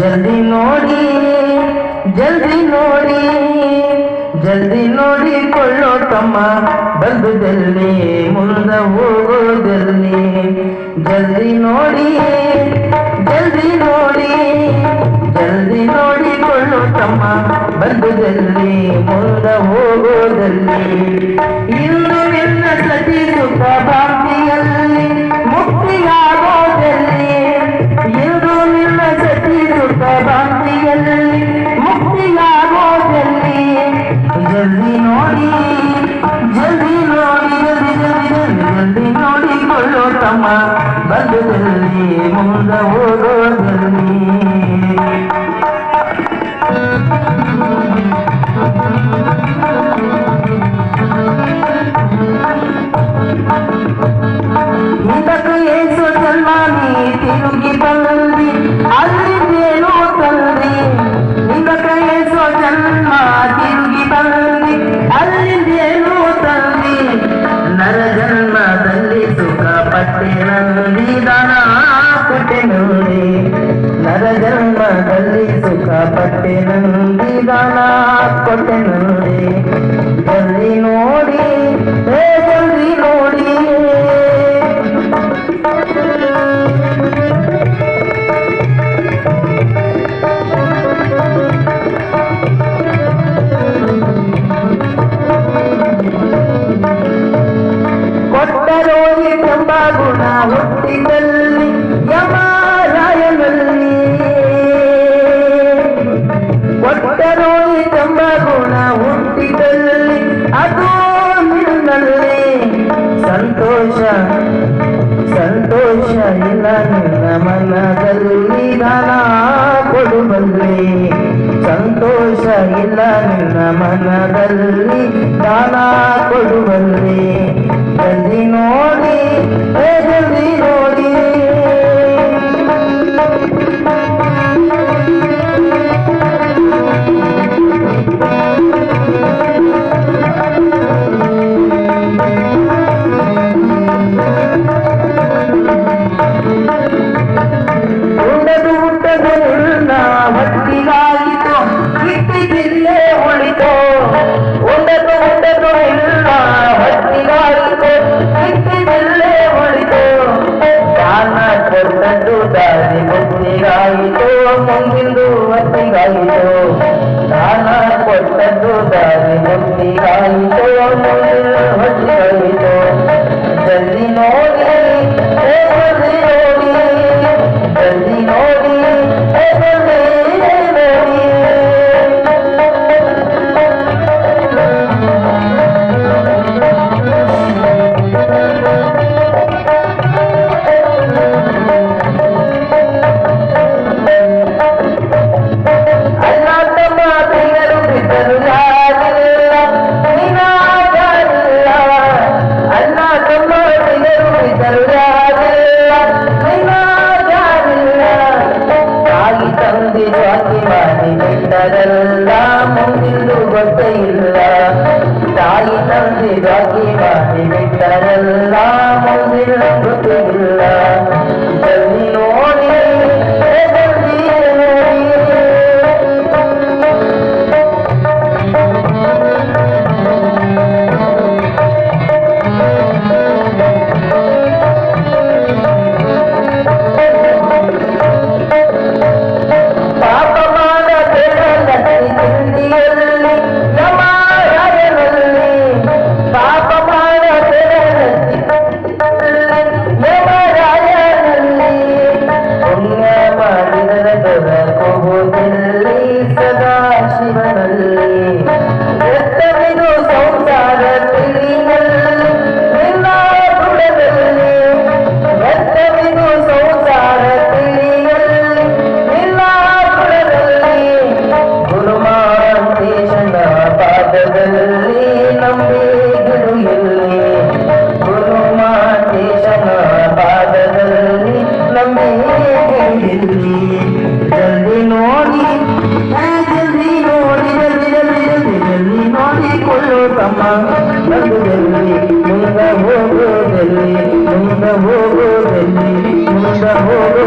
ಜಲ್ದಿ ನೋಡಿ ಜಲ್ದಿ ನೋಡಿ ಜಲ್ದಿ ನೋಡಿಕೊಳ್ಳೋ ತಮ್ಮ ಬಂದುದಲ್ಲಿ ಮುಂದ ಹೋಗೋದಲ್ಲಿ ಜಲ್ದಿ ನೋಡಿ ಜಲ್ದಿ ನೋಡಿ ಜಲ್ದಿ ನೋಡಿಕೊಳ್ಳೋ ತಮ್ಮ ಬಂದುದಲ್ಲಿ ಮುಂದ ಹೋಗೋದಲ್ಲಿ ಇಂದು ನಿನ್ನ ಸತಿ ಸುಖ ಭಾಗ್ಯದಲ್ಲಿ ರಾಮ ಬದುದಲ್ಲಿ ಮುಂದ ಓದೋದಲ್ಲಿ ಮಗಲ್ಲಿ ಸುಖಪಟ್ಟೆ ಪಟ್ಟೆ ನಂದಿದನ ಕೊಟ್ಟೆ ನಂದಿ ಅಲ್ಲಿ ನೋಡಿ ನನ್ನ ನಿನ್ನ ಮನದಲ್ಲಿ ನಾನಾ ಕೊಡುವಲ್ಲಿ ಸಂತೋಷ ಇಲ್ಲ ನಿನ್ನ ಮನದಲ್ಲಿ ನಾನಾ ಕೊಡುವಲ್ಲಿ ಜಲ್ದಿ ನೋಡಿ ಜಲ್ದಿ বন্দি আইতো মনের হজ হইতো জলদি கதரெல்லாம் ஒன்றுவதையில்ல தாய் தந்தை வாக்கி வாங்கி விட்டதெல்லாம் ஒன்றில் Mundo, mundo, mundo, mundo, mundo, mundo, mundo, mundo,